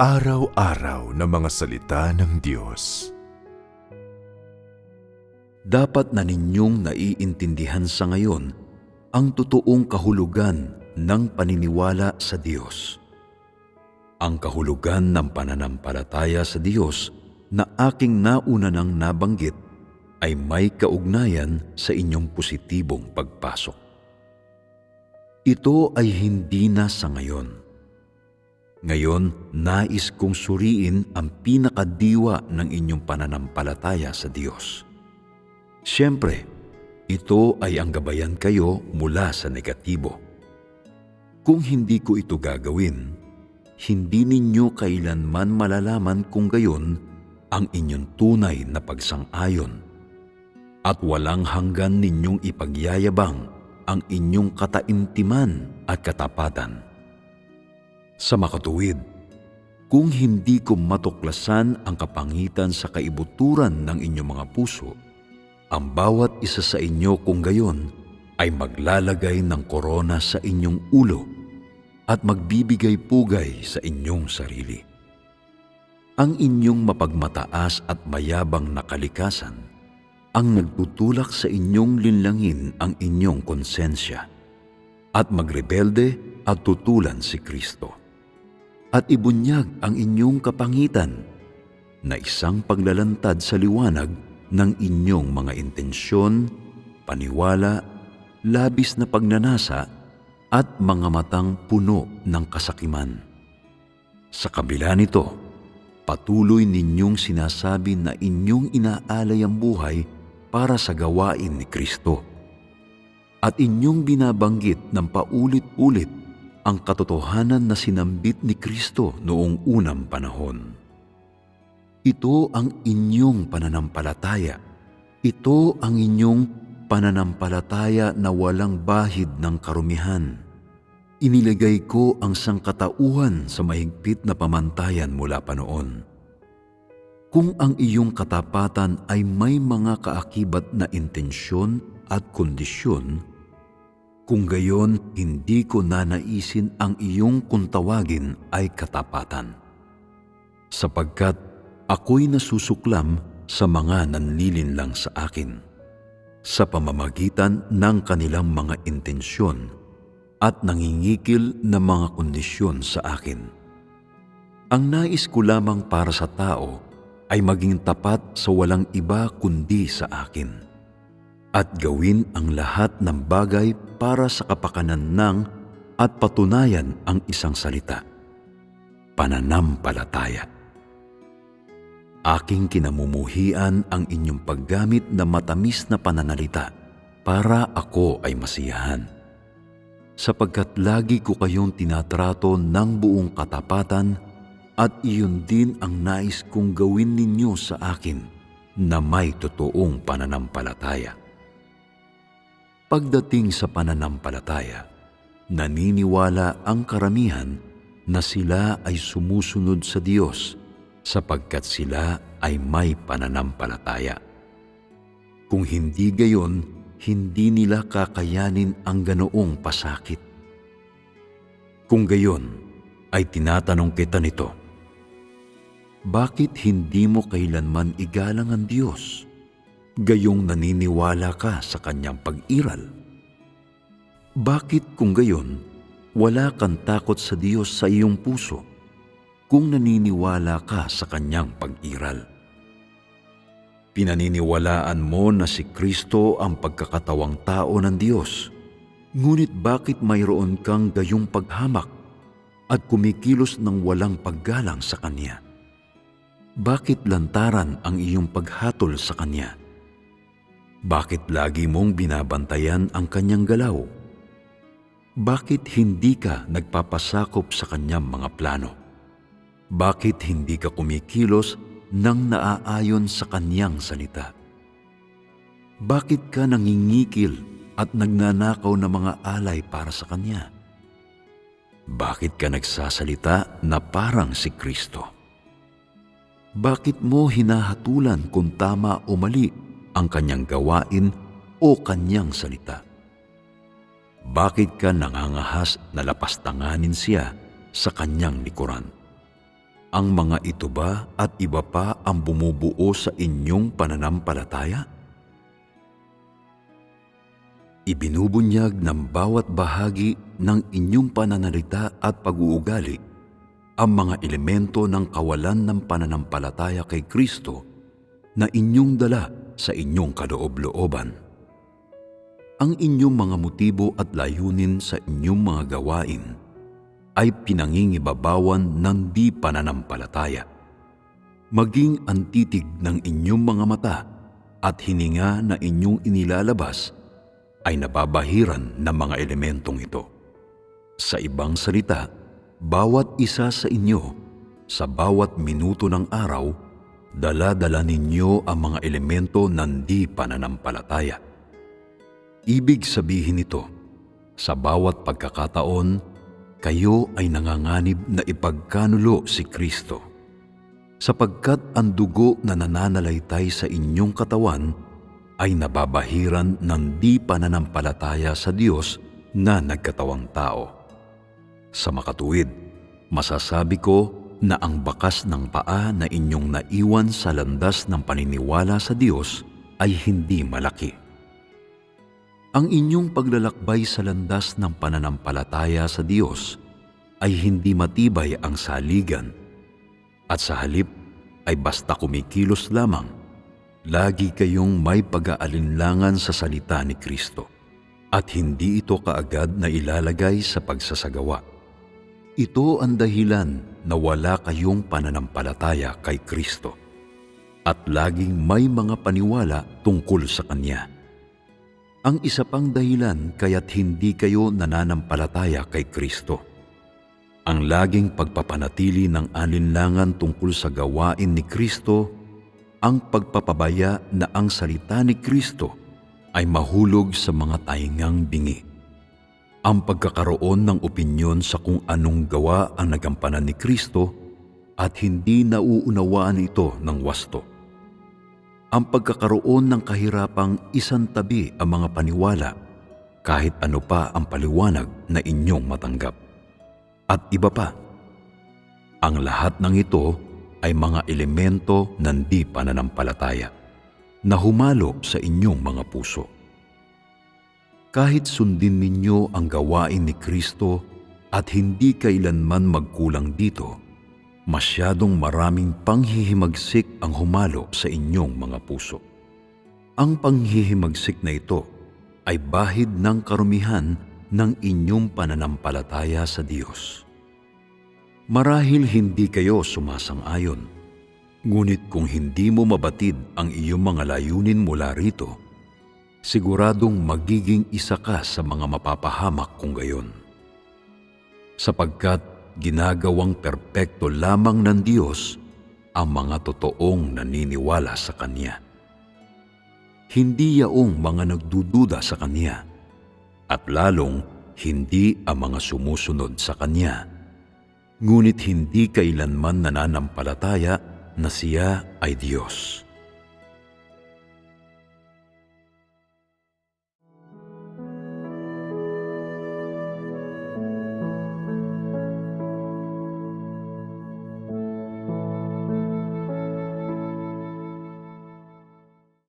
Araw-araw na mga salita ng Diyos. Dapat na ninyong naiintindihan sa ngayon ang totoong kahulugan ng paniniwala sa Diyos. Ang kahulugan ng pananampalataya sa Diyos na aking nauna nang nabanggit ay may kaugnayan sa inyong positibong pagpasok. Ito ay hindi na sa ngayon ngayon, nais kong suriin ang pinakadiwa ng inyong pananampalataya sa Diyos. Siyempre, ito ay ang gabayan kayo mula sa negatibo. Kung hindi ko ito gagawin, hindi ninyo kailanman malalaman kung gayon ang inyong tunay na pagsang-ayon. At walang hanggan ninyong ipagyayabang ang inyong kataimtiman at katapatan sa makatuwid. Kung hindi ko matuklasan ang kapangitan sa kaibuturan ng inyong mga puso, ang bawat isa sa inyo kung gayon ay maglalagay ng korona sa inyong ulo at magbibigay pugay sa inyong sarili. Ang inyong mapagmataas at mayabang na kalikasan ang nagtutulak sa inyong linlangin ang inyong konsensya at magrebelde at tutulan si Kristo at ibunyag ang inyong kapangitan na isang paglalantad sa liwanag ng inyong mga intensyon, paniwala, labis na pagnanasa at mga matang puno ng kasakiman. Sa kabila nito, patuloy ninyong sinasabi na inyong inaalay ang buhay para sa gawain ni Kristo. At inyong binabanggit ng paulit-ulit ang katotohanan na sinambit ni Kristo noong unang panahon. Ito ang inyong pananampalataya. Ito ang inyong pananampalataya na walang bahid ng karumihan. Inilagay ko ang sangkatauhan sa mahigpit na pamantayan mula pa noon. Kung ang iyong katapatan ay may mga kaakibat na intensyon at kondisyon, kung gayon, hindi ko nanaisin ang iyong kung tawagin ay katapatan. Sapagkat ako'y nasusuklam sa mga nanlilinlang sa akin, sa pamamagitan ng kanilang mga intensyon at nangingikil na mga kondisyon sa akin. Ang nais ko lamang para sa tao ay maging tapat sa walang iba kundi sa akin at gawin ang lahat ng bagay para sa kapakanan ng at patunayan ang isang salita. Pananampalataya. Aking kinamumuhian ang inyong paggamit na matamis na pananalita para ako ay masiyahan. Sapagkat lagi ko kayong tinatrato ng buong katapatan at iyon din ang nais kong gawin ninyo sa akin na may totoong pananampalataya. Pagdating sa pananampalataya, naniniwala ang karamihan na sila ay sumusunod sa Diyos sapagkat sila ay may pananampalataya. Kung hindi gayon, hindi nila kakayanin ang ganoong pasakit. Kung gayon, ay tinatanong kita nito, bakit hindi mo kailanman igalang ang Diyos? Gayong naniniwala ka sa kanyang pag-iral? Bakit kung gayon, wala kang takot sa Diyos sa iyong puso kung naniniwala ka sa kanyang pag-iral? Pinaniniwalaan mo na si Kristo ang pagkakatawang tao ng Diyos. Ngunit bakit mayroon kang gayong paghamak at kumikilos ng walang paggalang sa Kanya? Bakit lantaran ang iyong paghatol sa Kanya? Bakit lagi mong binabantayan ang kanyang galaw? Bakit hindi ka nagpapasakop sa kanyang mga plano? Bakit hindi ka kumikilos nang naaayon sa kanyang salita? Bakit ka nangingikil at nagnanakaw ng mga alay para sa kanya? Bakit ka nagsasalita na parang si Kristo? Bakit mo hinahatulan kung tama o mali ang kanyang gawain o kanyang salita? Bakit ka nangangahas na lapastanganin siya sa kanyang likuran? Ang mga ito ba at iba pa ang bumubuo sa inyong pananampalataya? Ibinubunyag ng bawat bahagi ng inyong pananalita at pag-uugali ang mga elemento ng kawalan ng pananampalataya kay Kristo na inyong dala sa inyong kaloob-looban. Ang inyong mga motibo at layunin sa inyong mga gawain ay pinangingibabawan ng di pananampalataya. Maging ang titig ng inyong mga mata at hininga na inyong inilalabas ay nababahiran ng mga elementong ito. Sa ibang salita, bawat isa sa inyo, sa bawat minuto ng araw, dala-dala ninyo ang mga elemento ng di pananampalataya. Ibig sabihin nito, sa bawat pagkakataon, kayo ay nanganganib na ipagkanulo si Kristo. Sapagkat ang dugo na nananalaytay sa inyong katawan ay nababahiran ng di pananampalataya sa Diyos na nagkatawang tao. Sa makatuwid, masasabi ko na ang bakas ng paa na inyong naiwan sa landas ng paniniwala sa Diyos ay hindi malaki. Ang inyong paglalakbay sa landas ng pananampalataya sa Diyos ay hindi matibay ang saligan at sa halip ay basta kumikilos lamang, lagi kayong may pag-aalinlangan sa salita ni Kristo at hindi ito kaagad na ilalagay sa pagsasagawa. Ito ang dahilan na wala kayong pananampalataya kay Kristo at laging may mga paniwala tungkol sa Kanya. Ang isa pang dahilan kaya't hindi kayo nananampalataya kay Kristo. Ang laging pagpapanatili ng alinlangan tungkol sa gawain ni Kristo, ang pagpapabaya na ang salita ni Kristo ay mahulog sa mga taingang bingi. Ang pagkakaroon ng opinyon sa kung anong gawa ang nagampanan ni Kristo at hindi nauunawaan ito ng wasto ang pagkakaroon ng kahirapang isang tabi ang mga paniwala kahit ano pa ang paliwanag na inyong matanggap. At iba pa, ang lahat ng ito ay mga elemento ng di pananampalataya na humalo sa inyong mga puso. Kahit sundin ninyo ang gawain ni Kristo at hindi kailanman magkulang dito, masyadong maraming panghihimagsik ang humalo sa inyong mga puso. Ang panghihimagsik na ito ay bahid ng karumihan ng inyong pananampalataya sa Diyos. Marahil hindi kayo sumasang-ayon, ngunit kung hindi mo mabatid ang iyong mga layunin mula rito, siguradong magiging isa ka sa mga mapapahamak kung gayon. Sapagkat ginagawang perpekto lamang ng Diyos ang mga totoong naniniwala sa Kanya. Hindi yaong mga nagdududa sa Kanya at lalong hindi ang mga sumusunod sa Kanya. Ngunit hindi kailanman nananampalataya na Siya ay Diyos.